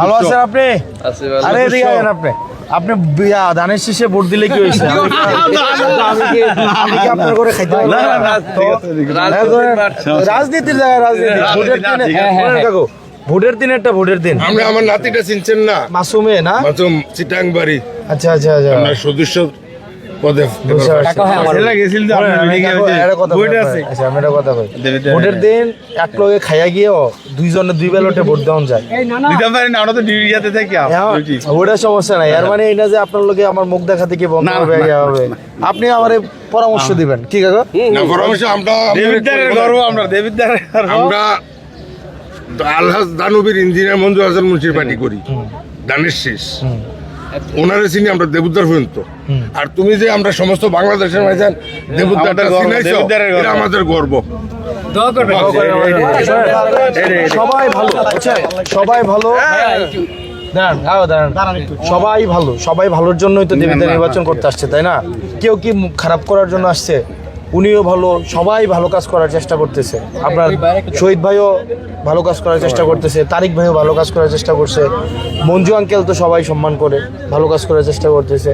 ভালো আছেন আপনি আরে এদিকে আছেন আপনি আপনি ধানের শীষে ভোট দিলে কি হয়েছে আমি কি- আমি কি আমি কি আপনার করে খাইতে পারব না? তো, রাজনীতির জায়গায় রাজনীতি ভোটের দিনে শোনেন ভোটের দিন একটা ভোটের দিন আমরা আমার নাতিটা চিনছেন না মাসুমে না মাতুম চিটাং বাড়ি আচ্ছা আচ্ছা আচ্ছা সদস্য ভোটের দিন এক লগে খাইয়া গিয়েও দুইজনে দুই বেলটে ভোট দেওয়া যায়। হ্যাঁ, ওটা সমস্যা নাই। এর মানে এটা যে আপনার লোকে আমার মুখ দেখাতে কি বন্ধ হবে ইয়া হবে? আপনি আমারে পরামর্শ দিবেন। ঠিক আছে না পরামর্শ আমরা আমরা আলহাজ দানবীর ইঞ্জিনিয়ার মঞ্জু হাসান মুন্সির পার্টি করি। দানের শেষ। ওনারে চিনি আমরা দেবুদ্দার পর্যন্ত। আর তুমি যে আমরা সমস্ত বাংলাদেশের মাঝে দেবুদ্দারটা চিনাইছো এটা আমাদের গর্ব। সবাই ভালো সবাই ভালো। দাঁড়ান দাঁড়ান। সবাই ভালো সবাই ভালোর জন্যই তো দেবীদের নির্বাচন করতে আসছে তাই না? কেউ কি মুখ খারাপ করার জন্য আসছে? উনিও ভালো সবাই ভালো কাজ করার চেষ্টা করতেছে। আপনার শহীদ ভাইও ভালো কাজ করার চেষ্টা করতেছে তারিক ভাইও ভালো কাজ করার চেষ্টা করছে মঞ্জু আঙ্কেল তো সবাই সম্মান করে ভালো কাজ করার চেষ্টা করতেছে।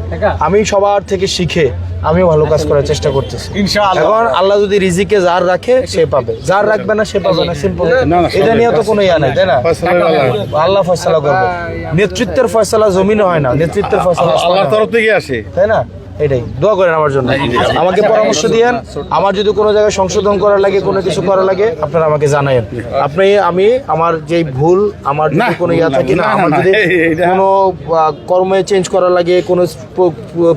আমি সবার থেকে শিখে আমিও ভালো কাজ করার চেষ্টা করতেছি। এখন আল্লাহ যদি রিজিকে যার রাখে সে পাবে। যার রাখবে না সে পাবে না। সিম্পল এটা নিয়ে তো কোনো ইয়া নাই তাই না? আল্লাহ ফয়সালা করবে। নেতৃত্বের ফয়সালা জমিনে হয় না নেতৃত্বের ফয়সালা আল্লাহর তরফ থেকে আসে। তাই না? এটাই দোয়া করেন আমার জন্য। আমাকে পরামর্শ দিয়েন আমার যদি কোনো জায়গায় সংশোধন করার লাগে কোনো কিছু করার লাগে আপনারা আমাকে জানায়েন। আপনি আমি আমার যে ভুল আমার যদি কোনো ইয়া থাকে না আমার যদি কোনো কর্মে চেঞ্জ করার লাগে কোনো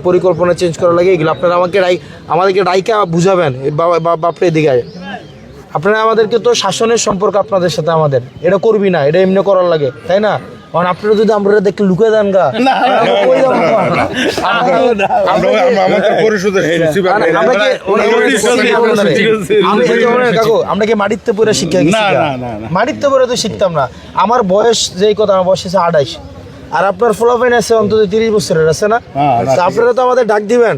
পরিকল্পনা চেঞ্জ করার লাগে এগুলো আপনারা আমাকে রাই আমাদেরকে রাইকা বুঝাবেন। বা- বাপরে এদিকে আয়। আপনারা আমাদেরকে তো শাসনের সম্পর্ক আপনাদের সাথে আমাদের। এটা করবি না এটা এমনি করার লাগে তাই না? কারণ আপনারা যদি আমরা দেখে লুকে দেন গা আমরা কি- মাটিতে পড়ে শিক্ষা মাটিতে পড়ে তো শিখতাম না। আমার বয়স যেই কথা আমার বয়স হচ্ছে আঠাইশ আর আপনার ফলাফাইন আছে অন্তত তিরিশ বছরের আছে না? আপনারা তো আমাদের ডাক দিবেন।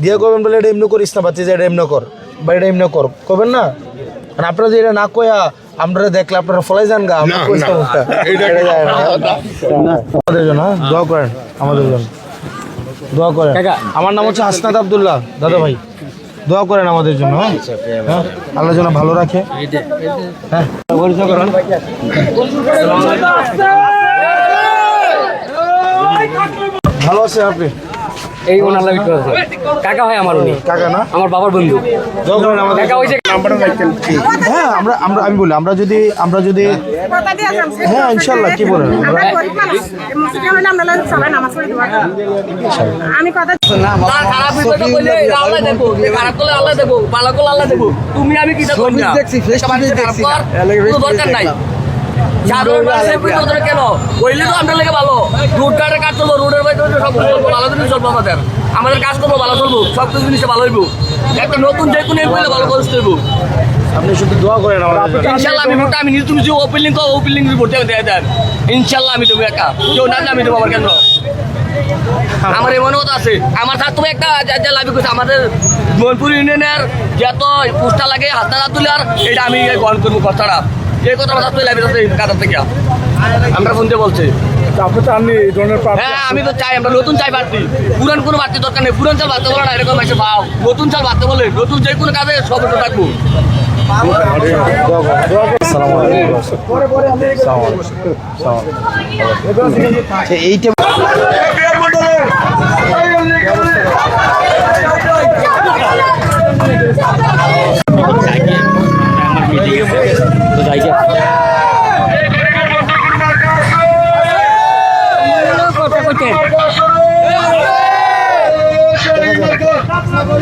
দিয়ে করবেন বলে এটা এমনি করিস না বাতি যে এটা এমনি কর বা এটা এমনি কর। করবেন না? আর আপনারা যে এটা না কয়া আমরা দেখলে আপনারা ফলাই যান গা। আমাদের জন্য হ্যাঁ? দোয়া করেন আমাদের জন্য। দোয়া করেন। আমার নাম হচ্ছে হাসনাত আব্দুল্লাহ। দাদা ভাই দোয়া করেন আমাদের জন্য হ্যাঁ? হ্যাঁ? আল্লাহ যেন ভালো রাখে। হ্যাঁ? ভালো আছেন আপনি? এই ওনার লাগে কাকা হয় আমার উনি। কাকা না? আমার বাবার বন্ধু। কাকা ওই যে হ্যাঁ আমরা আমরা আমি বলি আমরা যদি আমরা যদি হ্যাঁ, ইনশাল্লাহ, কি বলেন? আমি কথা তার খারাপ বিপদে আল্লাহ দেখো খারাপ করলে আল্লাহ দেখো ভালো করলে আল্লাহ দেখো তুমি আমি কি দেখো না খারাপ কর কোনো দরকার নাই। সাধারণ মানুষের বিপদে কেন? বললে তো আমরা লেগে ভালো। রোড কাটে কাজ চলবো রোডের বাইরে সব চলবো ভালো জিনিস চলবো আমাদের। আমাদের কাজ করব ভালো চলবো সব কিছু জিনিসটা ভালো হইব। একটা নতুন যে কোনো এমপিলে ভালো করে হইব আপনি শুধু দোয়া করেন ইনশাল্লাহ আমি ভোটটা আমি তুমি যে ওপেনিং করো ওপেনিং ভোট দেয় দেন। ইনশাল্লাহ আমি দেবো একা। কেউ না দিলে আমি দেবো আমার কেন্দ্র আমার এমন কথা আছে। আমার থাকতে একটা যা- লাভি করছে আমাদের মনপুর ইউনিয়নের যত পোস্টার লাগে হাত হাত তুলে আর এটা আমি গ্রহণ করব কথাটা যে কথা আমার থাকতে লাভি আছে কাতার থেকে আমরা ফোন দিয়ে বলছি হ্যাঁ আমি তো চাই আমরা নতুন চাই বাড়তি পুরান কোনো বাড়তি দরকার নেই। পুরান চাল বাড়তে বলে না এরকম একটা ভাও। নতুন চাল বাড়তে বলে নতুন যে কোনো কাজে সব থাকব। আচ্ছা, এইটা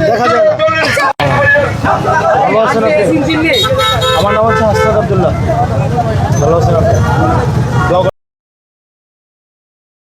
দেখা যায় না ভালো আছেন আপনি? আমার নাম হচ্ছে হাসনাত আবদুল্লাহ। ভালো আছেন আপনি?